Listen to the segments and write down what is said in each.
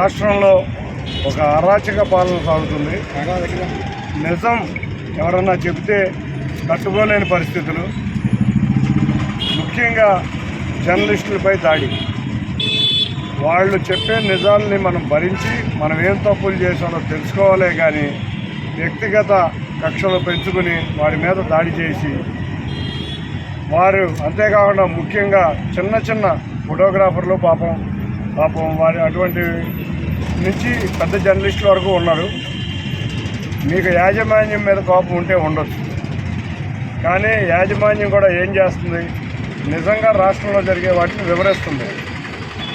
రాష్ట్రంలో ఒక అరాచక పాలన సాగుతుంది. నిజం ఎవరన్నా చెబితే తట్టుకోలేని పరిస్థితులు. ముఖ్యంగా జర్నలిస్టులపై దాడి. వాళ్ళు చెప్పే నిజాలని మనం భరించి మనం ఏం తప్పులు చేశామో తెలుసుకోవాలే కానీ వ్యక్తిగత కక్షలు పెంచుకుని వారి మీద దాడి చేసి వారు అంతేకాకుండా ముఖ్యంగా చిన్న చిన్న ఫోటోగ్రాఫర్లు పాపం పాపం వారి అటువంటి నుంచి పెద్ద జర్నలిస్టుల వరకు ఉన్నారు. మీకు యాజమాన్యం మీద కోపం ఉంటే ఉండొచ్చు. కానీ యాజమాన్యం కూడా ఏం చేస్తుంది? నిజంగా రాష్ట్రంలో జరిగే వాటిని వివరిస్తుంది.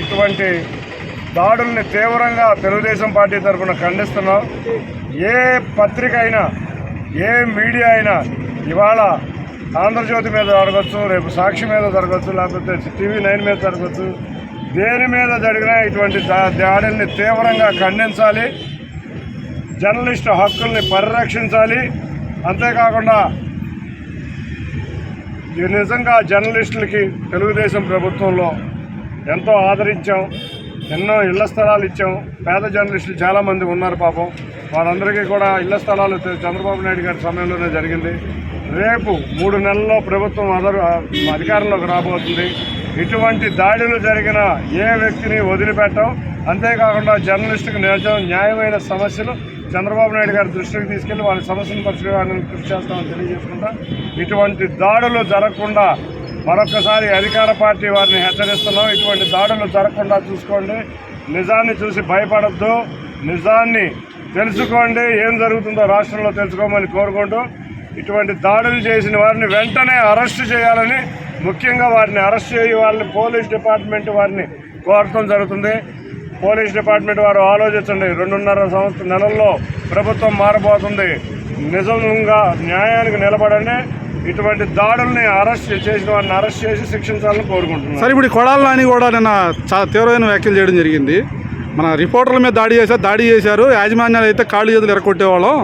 ఇటువంటి దాడుల్ని తీవ్రంగా తెలుగుదేశం పార్టీ తరఫున ఖండిస్తున్నాం. ఏ పత్రిక అయినా ఏ మీడియా అయినా ఇవాళ ఆంధ్రజ్యోతి మీద జరగచ్చు రేపు సాక్షి మీద జరగచ్చు లేకపోతే టీవీ నైన్ మీద జరగచ్చు దేని మీద జరిగిన ఇటువంటి దాడుల్ని తీవ్రంగా ఖండించాలి. జర్నలిస్టు హక్కుల్ని పరిరక్షించాలి. అంతేకాకుండా నిజంగా జర్నలిస్టులకి తెలుగుదేశం ప్రభుత్వంలో ఎంతో ఆదరించాం ఎన్నో ఇళ్ళ స్థలాలు ఇచ్చాం. పేద జర్నలిస్టులు చాలామంది ఉన్నారు పాపం. వారందరికీ కూడా ఇళ్ళ స్థలాలు చంద్రబాబు నాయుడు గారి సమయంలోనే జరిగింది. రేపు మూడు నెలల్లో ప్రభుత్వం అదరు అధికారంలోకి రాబోతుంది. ఇటువంటి దాడులు జరిగిన ఏ వ్యక్తిని వదిలిపెట్టం. అంతేకాకుండా జర్నలిస్టుకు నిజం న్యాయమైన సమస్యలు చంద్రబాబు నాయుడు గారి దృష్టికి తీసుకెళ్ళి వాళ్ళ సమస్యను పరిష్కారానికి కృషి చేస్తామని తెలియజేసుకుంటా. ఇటువంటి దాడులు జరగకుండా మరొకసారి అధికార పార్టీ వారిని హెచ్చరిస్తున్నాం. ఇటువంటి దాడులు జరగకుండా చూసుకోండి. నిజాన్ని చూసి భయపడద్దు. నిజాన్ని తెలుసుకోండి. ఏం జరుగుతుందో రాష్ట్రంలో తెలుసుకోమని కోరుకుంటూ ఇటువంటి దాడులు చేసిన వారిని వెంటనే అరెస్ట్ చేయాలని ముఖ్యంగా వారిని అరెస్ట్ చేయి వాళ్ళని పోలీస్ డిపార్ట్మెంట్ వారిని కోరటం జరుగుతుంది. పోలీస్ డిపార్ట్మెంట్ వారు ఆలోచించండి. రెండున్నర సంవత్సర నెలల్లో ప్రభుత్వం మారబోతుంది. నిజంగా న్యాయానికి నిలబడనే ఇటువంటి దాడుల్ని అరెస్ట్ చేసిన వారిని అరెస్ట్ చేసి శిక్షించాలని కోరుకుంటున్నాను. సరే ఇప్పుడు కొడాల నాని కూడా నిన్న చాలా తీవ్రమైన వ్యాఖ్యలు చేయడం జరిగింది. మన రిపోర్టర్ల మీద దాడి చేశారు దాడి చేశారు. యాజమాన్యాలు అయితే కాళ్ళు చేతులు ఎరగొట్టేవాళ్ళం.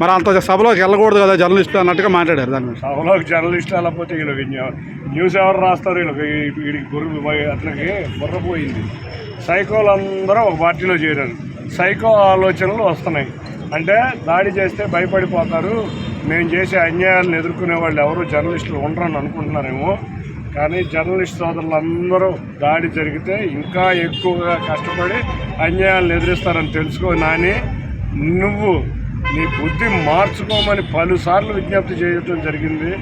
మరి అంత సభలోకి వెళ్ళకూడదు కదా జర్నలిస్టులు అన్నట్టుగా మాట్లాడారు దాని మీద సభలోకి జర్నలిస్ట్ వెళ్ళకపోతే వీళ్ళకి న్యూస్ ఎవరు రాస్తారు? వీళ్ళకి వీడికి బుర్ర అతనికి బుర్రపోయింది సైకోలు అందరూ ఒక పార్టీలో చేరారు. సైకో ఆలోచనలు వస్తున్నాయి. అంటే దాడి చేస్తే భయపడిపోతారు. మేము చేసే అన్యాయాలను ఎదుర్కొనే వాళ్ళు ఎవరు? జర్నలిస్టులు ఉండరని అనుకుంటున్నారేమో. కానీ జర్నలిస్ట్ సోదరులందరూ దాడి జరిగితే ఇంకా ఎక్కువగా కష్టపడి అన్యాయాలను ఎదురిస్తారని తెలుసుకో నాని నువ్వు నీ బుద్ధి మార్చుకోమని పలుసార్లు విజ్ఞప్తి చేయడం జరిగింది.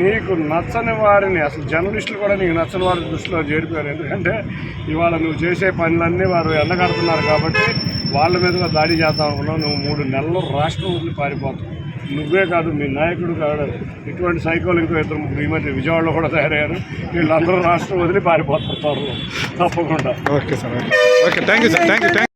నీకు నచ్చని వారిని అసలు జర్నలిస్టులు కూడా నీకు నచ్చని వారి దృష్టిలో చేరిపోయారు. ఎందుకంటే ఇవాళ నువ్వు చేసే పనులన్నీ వారు ఎండగడుతున్నారు కాబట్టి వాళ్ళ మీద దాడి చేద్దాం అనుకున్నావు నువ్వు మూడు నెలలు రాష్ట్రం వదిలి పారిపోతావు. నువ్వే కాదు మీ నాయకుడు కాదు. ఇటువంటి సైకోలు ఇంకో ఇద్దరు ముగ్గురు ఈ మధ్య విజయవాడలో కూడా తయారయ్యారు. వీళ్ళందరూ రాష్ట్రం వదిలి పారిపోతారు. తప్పకుండా. Okay sir okay. Thank you sir thank you